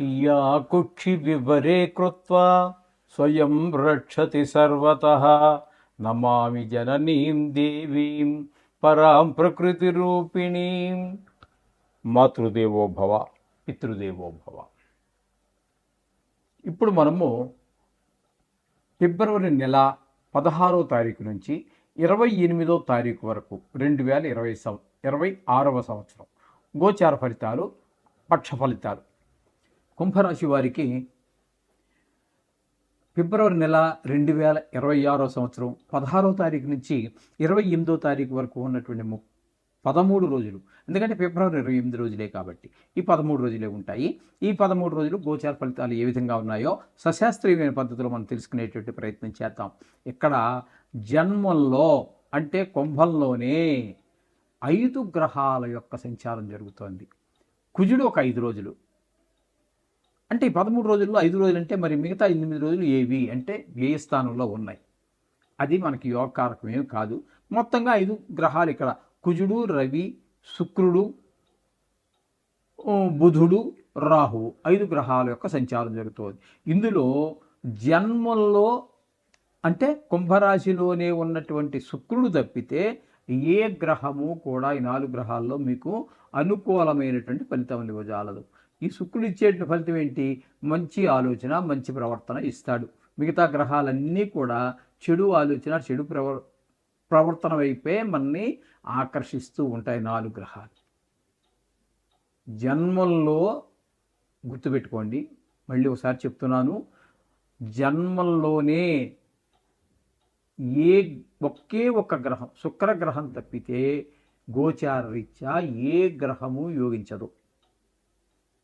Yeah వివరే కృత్వా స్వయం రక్షతి సర్వత. నమామి జననీం దేవీం పరాం ప్రకృతి రూపిణీం. మాతృదేవో భవ పితృదేవో భవ. ఇప్పుడు మనము ఫిబ్రవరి నెల పదహారో తారీఖు నుంచి ఇరవై ఎనిమిదో తారీఖు వరకు రెండు వేల ఇరవై సంవ ఇరవై ఆరవ సంవత్సరం గోచార ఫలితాలు పక్ష ఫలితాలు. కుంభరాశి వారికి ఫిబ్రవరి నెల రెండు వేల ఇరవై ఆరో సంవత్సరం పదహారో తారీఖు నుంచి ఇరవై ఎనిమిదో తారీఖు వరకు ఉన్నటువంటి ము పదమూడు రోజులు. ఎందుకంటే ఫిబ్రవరి ఇరవై ఎనిమిది రోజులే కాబట్టి ఈ పదమూడు రోజులే ఉంటాయి. ఈ పదమూడు రోజులు గోచార ఫలితాలు ఏ విధంగా ఉన్నాయో సశాస్త్రీయమైన పద్ధతిలో మనం తెలుసుకునేటువంటి ప్రయత్నం చేద్దాం. ఇక్కడ జన్మంలో అంటే కుంభంలోనే ఐదు గ్రహాల యొక్క సంచారం జరుగుతోంది. కుజుడు ఒక ఐదు రోజులు అంటే ఈ పదమూడు రోజుల్లో ఐదు రోజులు అంటే మరి మిగతా ఎనిమిది రోజులు ఏవి? అంటే వ్యయ స్థానంలో ఉన్నాయి? అది మనకి యోగకారకం ఏమి కాదు. మొత్తంగా ఐదు గ్రహాలు ఇక్కడ. కుజుడు రవి శుక్రుడు బుధుడు రాహు ఐదు గ్రహాల యొక్క సంచారం జరుగుతుంది. ఇందులో జన్మల్లో అంటే కుంభరాశిలోనే ఉన్నటువంటి శుక్రుడు తప్పితే ఏ గ్రహము కూడా ఈ నాలుగు గ్రహాల్లో మీకు అనుకూలమైనటువంటి ఫలితం ఇవ్వజాలదు. ఈ శుక్రుడు ఇచ్చేటువంటి ఫలితం ఏంటి మంచి ఆలోచన మంచి ప్రవర్తన ఇస్తాడు. మిగతా గ్రహాలన్నీ కూడా చెడు ఆలోచన చెడు ప్రవ ప్రవర్తన వైపే మనని ఆకర్షిస్తూ ఉంటాయి నాలుగు గ్రహాలు. జన్మల్లో గుర్తుపెట్టుకోండి. మళ్ళీ ఒకసారి చెప్తున్నాను. జన్మల్లోనే ఏ ఒకే ఒక్క గ్రహం శుక్రగ్రహం తప్పితే గోచార రీత్యా ఏ గ్రహము యోగించదు.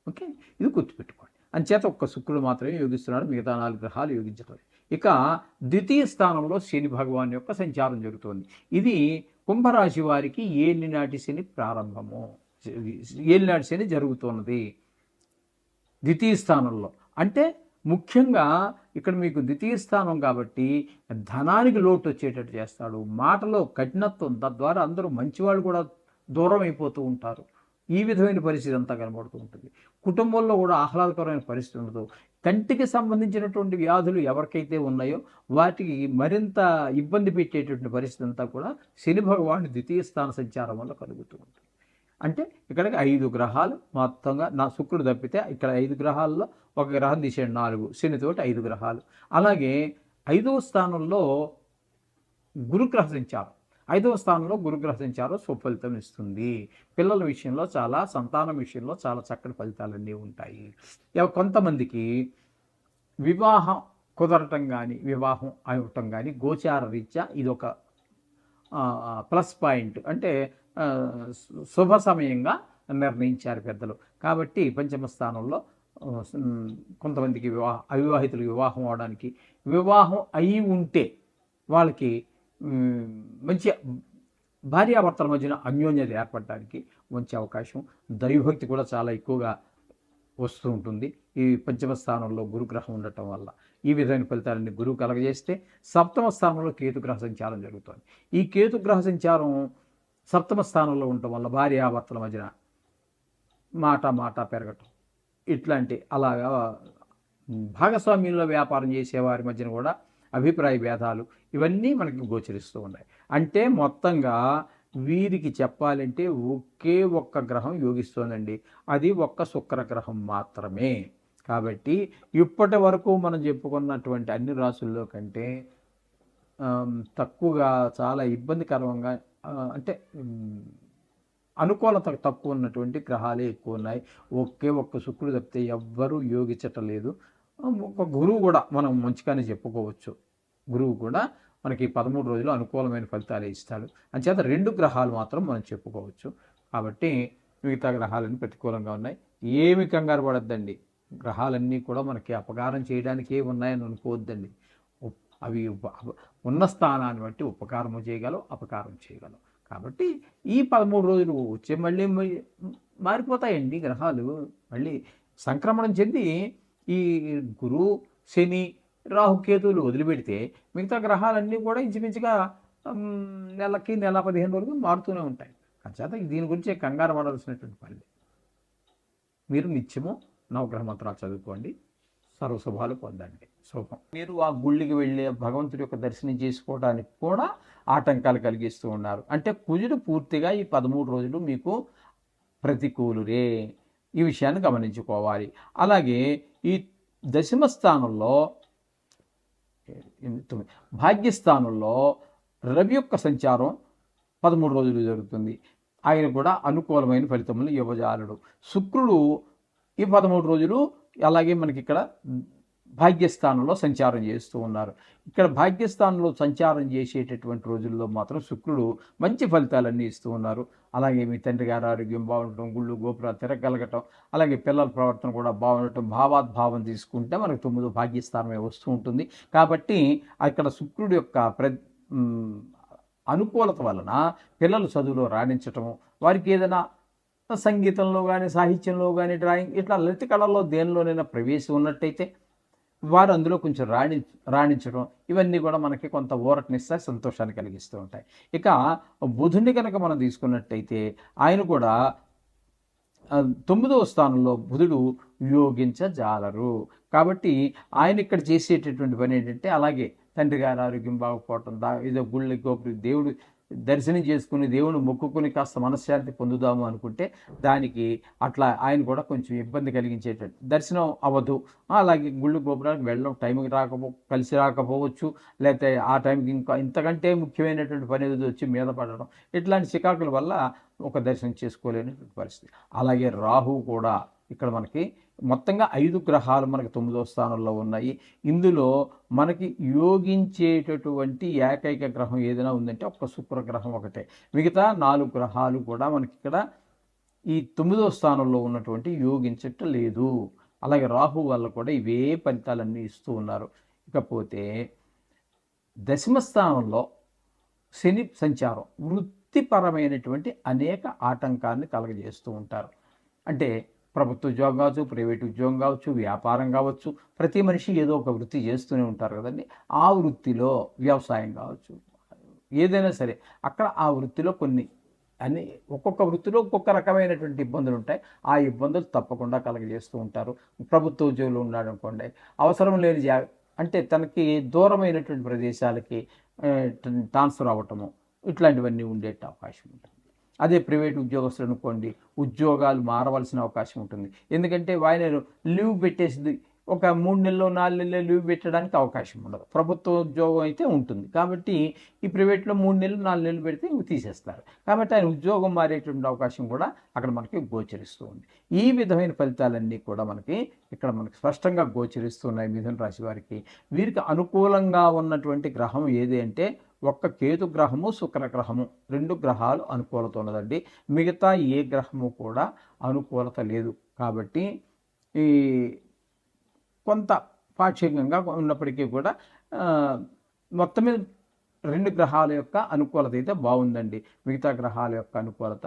ఓకే? ఇది గుర్తుపెట్టుకోండి. అంచేత ఒక్క శుక్రుడు మాత్రమే యోగిస్తున్నాడు మిగతా నాలుగు గ్రహాలు యోగించడం ఇక ద్వితీయ స్థానంలో శని భగవాన్ యొక్క సంచారం జరుగుతోంది. ఇది కుంభరాశి వారికి ఏలినాటి శని ప్రారంభము. ఏలినాటి శని జరుగుతున్నది. ద్వితీయ స్థానంలో. అంటే ముఖ్యంగా ఇక్కడ మీకు ద్వితీయ స్థానం కాబట్టి ధనానికి లోటు వచ్చేటట్టు చేస్తాడు. మాటలో కఠినత్వం తద్వారా అందరూ మంచివాళ్ళు కూడా దూరం అయిపోతూ ఉంటారు. ఈ విధమైన పరిస్థితి అంతా కనబడుతూ ఉంటుంది. కుటుంబంలో కూడా ఆహ్లాదకరమైన పరిస్థితి ఉండదు. కంటికి సంబంధించినటువంటి వ్యాధులు ఎవరికైతే ఉన్నాయో వాటికి మరింత ఇబ్బంది పెట్టేటువంటి పరిస్థితి అంతా కూడా శని భగవాను ద్వితీయ స్థాన సంచారం వల్ల కలుగుతూ ఉంటుంది. అంటే ఇక్కడికి ఐదు గ్రహాలు మొత్తంగా నా శుక్రుడు తప్పితే ఇక్కడ ఐదు గ్రహాల్లో ఒక గ్రహం తీసేయండి నాలుగు. శనితోటి ఐదు గ్రహాలు. అలాగే ఐదవ స్థానంలో గురుగ్రహ సంచారం. ఐదవ స్థానంలో గురుగ్రహ సంచారం సుఫలితం ఇస్తుంది. పిల్లల విషయంలో చాలా సంతానం విషయంలో చాలా చక్కటి ఫలితాలన్నీ ఉంటాయి. కొంతమందికి వివాహం కుదరటం కానీ వివాహం అవ్వటం కానీ గోచార రీత్యా ఇదొక ఒక ప్లస్ పాయింట్. అంటే శుభ సమయంగా నిర్ణయించారు పెద్దలు. కాబట్టి పంచమ స్థానంలో కొంతమందికి వివాహ అవివాహితులు వివాహం అవడానికి వివాహం అయి ఉంటే వాళ్ళకి మంచి భార్యాభర్తల మధ్యన అన్యోన్యత ఏర్పడడానికి మంచి అవకాశం. దైవభక్తి కూడా చాలా ఎక్కువగా వస్తూ ఉంటుంది. ఈ పంచమ స్థానంలో గురుగ్రహం ఉండటం వల్ల ఈ విధమైన ఫలితాలన్నీ గురువు కలగజేస్తే సప్తమ స్థానంలో కేతుగ్రహ సంచారం జరుగుతుంది. ఈ కేతుగ్రహ సంచారం సప్తమ స్థానంలో ఉండటం వల్ల భార్యాభర్తల మధ్యన మాట మాట పెరగటం ఇట్లాంటి అలాగా భాగస్వామ్యంలో వ్యాపారం చేసేవారి మధ్యన కూడా అభిప్రాయ భేదాలు ఇవన్నీ మనకి గోచరిస్తూ ఉన్నాయి. అంటే మొత్తంగా వీరికి చెప్పాలంటే ఒకే ఒక్క గ్రహం యోగిస్తోందండి. అది ఒక్క శుక్ర గ్రహం మాత్రమే. కాబట్టి ఇప్పటి వరకు మనం చెప్పుకున్నటువంటి అన్ని రాసుల్లో కంటే తక్కువగా చాలా ఇబ్బందికరంగా అంటే అనుకూలత తక్కువ ఉన్నటువంటి గ్రహాలే ఎక్కువ ఉన్నాయి. ఒకే ఒక్క శుక్రుడు తప్పితే ఎవ్వరూ యోగించటం లేదు. ఒక గురువు కూడా మనం మంచిగానే చెప్పుకోవచ్చు. గురువు కూడా మనకి పదమూడు రోజులు అనుకూలమైన ఫలితాలు ఇస్తాడు. అంచేత రెండు గ్రహాలు మాత్రం మనం చెప్పుకోవచ్చు. కాబట్టి మిగతా గ్రహాలన్నీ ప్రతికూలంగా ఉన్నాయి. ఏమి కంగారు పడద్దండి. గ్రహాలన్నీ కూడా మనకి అపకారం చేయడానికే ఉన్నాయని అనుకోవద్దండి. అవి ఉన్న స్థానాన్ని బట్టి ఉపకారము చేయగలవు అపకారం చేయగలవు. కాబట్టి ఈ పదమూడు రోజులు వచ్చే మళ్ళీ మళ్ళీ మారిపోతాయండి గ్రహాలు. మళ్ళీ సంక్రమణం చెంది ఈ గురు శని రాహుకేతువులు వదిలిపెడితే మిగతా గ్రహాలన్నీ కూడా ఇంచుమించుగా నెలకి నెల పదిహేను రోజులు మారుతూనే ఉంటాయి. అంచేత దీని గురించి కంగారు పడాల్సినటువంటి పని మీరు నిత్యము నవగ్రహ మంత్రాలు చదువుకోండి. సర్వశుభాలు పొందండి. శుభం. మీరు ఆ గుళ్ళకి వెళ్ళి భగవంతుడి యొక్క దర్శనం చేసుకోవడానికి కూడా ఆటంకాలు కలిగిస్తూ ఉన్నారు. అంటే కుజుడు పూర్తిగా ఈ పదమూడు రోజులు మీకు ప్రతికూలురే. ఈ విషయాన్ని గమనించుకోవాలి. అలాగే ఈ దశమ స్థానంలో తొమ్మిది, భాగ్యస్థానంలో రవి యొక్క సంచారం పదమూడు రోజులు జరుగుతుంది. ఆయన కూడా అనుకూలమైన ఫలితములు యువజాలుడు శుక్రుడు ఈ పదమూడు రోజులు అలాగే మనకి ఇక్కడ భాగ్యస్థానంలో సంచారం చేస్తూ ఉన్నారు. ఇక్కడ భాగ్యస్థానంలో సంచారం చేసేటటువంటి రోజుల్లో మాత్రం శుక్రుడు మంచి ఫలితాలన్నీ ఇస్తూ ఉన్నారు. అలాగే మీ తండ్రి గారి ఆరోగ్యం బాగుండటం గుళ్ళు గోపురాలు తిరగలగటం అలాగే పిల్లల ప్రవర్తన కూడా బాగుండటం భావాద్భావం తీసుకుంటే మనకు తొమ్మిదో భాగ్యస్థానమే వస్తూ ఉంటుంది. కాబట్టి అక్కడ శుక్రుడు యొక్క ప్ర అనుకూలత వలన పిల్లలు చదువులో రాణించటము వారికి ఏదైనా సంగీతంలో కానీ సాహిత్యంలో కానీ డ్రాయింగ్ ఇట్లా లలిత కళల్లో దేనిలోనైనా ప్రవేశం ఉన్నట్టయితే వారు అందులో కొంచెం రాణి రాణించడం ఇవన్నీ కూడా మనకి కొంత ఊరటనిస్తాయి సంతోషాన్ని కలిగిస్తూ ఉంటాయి. ఇక బుధుని కనుక మనం తీసుకున్నట్టయితే ఆయన కూడా తొమ్మిదవ స్థానంలో బుధుడు యోగించజాలరు. కాబట్టి ఆయన ఇక్కడ చేసేటటువంటి పని ఏంటంటే అలాగే తండ్రి గారి ఆరోగ్యం బాగుపోవటం దా ఏదో గుళ్ళకి గోపురి దేవుడు దర్శనం చేసుకుని దేవుని మొక్కుకుని కాస్త మనశ్శాంతి పొందుదాము అనుకుంటే దానికి అట్లా ఆయన కూడా కొంచెం ఇబ్బంది కలిగించేటట్టు. దర్శనం అవ్వదు. అలాగే గుళ్ళు గోపురానికి వెళ్ళడం టైంకి రాకపో కలిసి రాకపోవచ్చు. లేకపోతే ఆ టైంకి ఇంకా ఇంతకంటే ముఖ్యమైనటువంటి పని ఏదో వచ్చి మీద పడడం. ఇట్లాంటి చికాకుల వల్ల ఒక దర్శనం చేసుకోలేనటువంటి పరిస్థితి. అలాగే రాహు కూడా ఇక్కడ మనకి మొత్తంగా ఐదు గ్రహాలు మనకి తొమ్మిదో స్థానంలో ఉన్నాయి. ఇందులో మనకి యోగించేటటువంటి ఏకైక గ్రహం ఏదైనా ఉందంటే ఒక్క శుక్రగ్రహం ఒకటే. మిగతా నాలుగు గ్రహాలు కూడా మనకి ఇక్కడ ఈ తొమ్మిదో స్థానంలో ఉన్నటువంటి యోగించటం లేదు. అలాగే రాహు వల్ల కూడా ఇవే ఫలితాలన్నీ ఇస్తూ ఉన్నారు. ఇకపోతే దశమ స్థానంలో శని సంచారం వృత్తిపరమైనటువంటి అనేక ఆటంకాన్ని కలగజేస్తూ ఉంటారు. అంటే ప్రభుత్వ ఉద్యోగం కావచ్చు ప్రైవేట్ ఉద్యోగం కావచ్చు వ్యాపారం కావచ్చు ప్రతి మనిషి ఏదో ఒక వృత్తి చేస్తూనే ఉంటారు కదండి. ఆ వృత్తిలో వ్యవసాయం కావచ్చు ఏదైనా సరే అక్కడ ఆ వృత్తిలో కొన్ని అన్ని ఒక్కొక్క వృత్తిలో ఒక్కొక్క రకమైనటువంటి ఇబ్బందులు ఉంటాయి. ఆ ఇబ్బందులు తప్పకుండా కలగజేస్తూ ఉంటారు. ప్రభుత్వ ఉద్యోగులు ఉన్నాడు అనుకోండి అవసరం లేని జా అంటే తనకి దూరమైనటువంటి ప్రదేశాలకి ట్రాన్స్ఫర్ అవ్వటము ఇట్లాంటివన్నీ ఉండే అవకాశం ఉంటుంది. అదే ప్రైవేట్ ఉద్యోగస్తులు అనుకోండి ఉద్యోగాలు మారవలసిన అవకాశం ఉంటుంది. ఎందుకంటే వాయినరు లీవ్ పెట్టేసి ఒక మూడు నెలలు నాలుగు నెలలు లీవ్ పెట్టడానికి అవకాశం ఉండదు. ప్రభుత్వ ఉద్యోగం అయితే ఉంటుంది. కాబట్టి ఈ ప్రైవేట్లో మూడు నెలలు నాలుగు నెలలు పెడితే తీసేస్తారు. కాబట్టి ఆయన ఉద్యోగం మారేటువంటి అవకాశం కూడా అక్కడ మనకి గోచరిస్తూ ఉంది. ఈ విధమైన ఫలితాలన్నీ కూడా మనకి ఇక్కడ మనకి స్పష్టంగా గోచరిస్తున్నాయి. మిథున రాశి వారికి వీరికి అనుకూలంగా ఉన్నటువంటి గ్రహం ఏది అంటే ఒక్క కేతు గ్రహము శుక్ర గ్రహము రెండు గ్రహాలు అనుకూలత ఉన్నదండి. మిగతా ఏ గ్రహము కూడా అనుకూలత లేదు. కాబట్టి ఈ కొంత పాక్షికంగా ఉన్నప్పటికీ కూడా మొత్తం మీద రెండు గ్రహాల యొక్క అనుకూలత అయితే బాగుందండి. మిగతా గ్రహాల యొక్క అనుకూలత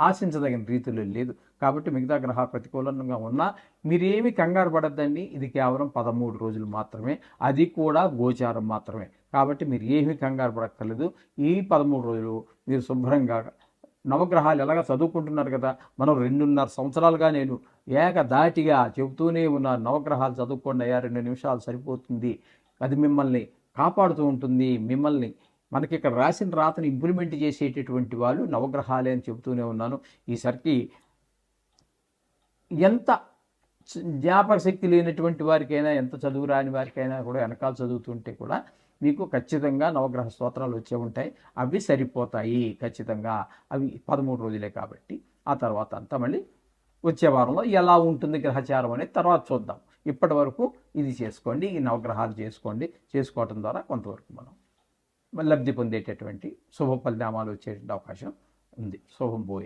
ఆశించదగిన రీతిలో లేదు. కాబట్టి మిగతా గ్రహ ప్రతికూలంగా ఉన్నా మీరేమి కంగారు పడద్దండి. ఇది కేవలం పదమూడు రోజులు మాత్రమే. అది కూడా గోచారం మాత్రమే. కాబట్టి మీరు ఏమీ కంగారు పడక్కర్లేదు. ఈ పదమూడు రోజులు మీరు శుభ్రంగా నవగ్రహాలు ఎలాగ చదువుకుంటున్నారు కదా? మనం రెండున్నర సంవత్సరాలుగా నేను ఏకదాటిగా చెబుతూనే ఉన్నాను నవగ్రహాలు చదువుకోండి అయ్యా రెండు నిమిషాలు సరిపోతుంది. అది మిమ్మల్ని కాపాడుతూ ఉంటుంది. మిమ్మల్ని మనకి ఇక్కడ రాసిన రాతను ఇంప్లిమెంట్ చేసేటటువంటి వాళ్ళు నవగ్రహాలే అని చెబుతూనే ఉన్నాను. ఈసరికి ఎంత జ్ఞాపక శక్తి లేనటువంటి వారికైనా ఎంత చదువు రాని వారికైనా కూడా వెనకాల చదువుతుంటే కూడా మీకు ఖచ్చితంగా నవగ్రహ స్తోత్రాలు వచ్చే ఉంటాయి. అవి సరిపోతాయి ఖచ్చితంగా. అవి పదమూడు రోజులే కాబట్టి ఆ తర్వాత అంతా మళ్ళీ వచ్చే వారంలో ఎలా ఉంటుంది గ్రహచారం అనేది తర్వాత చూద్దాం. ఇప్పటి వరకు ఇది చేసుకోండి ఈ నవగ్రహాలు చేసుకోండి. చేసుకోవటం ద్వారా కొంతవరకు మనం లబ్ధి పొందేటటువంటి శుభ పరిణామాలు వచ్చేటువంటి అవకాశం ఉంది. శుభం పోయా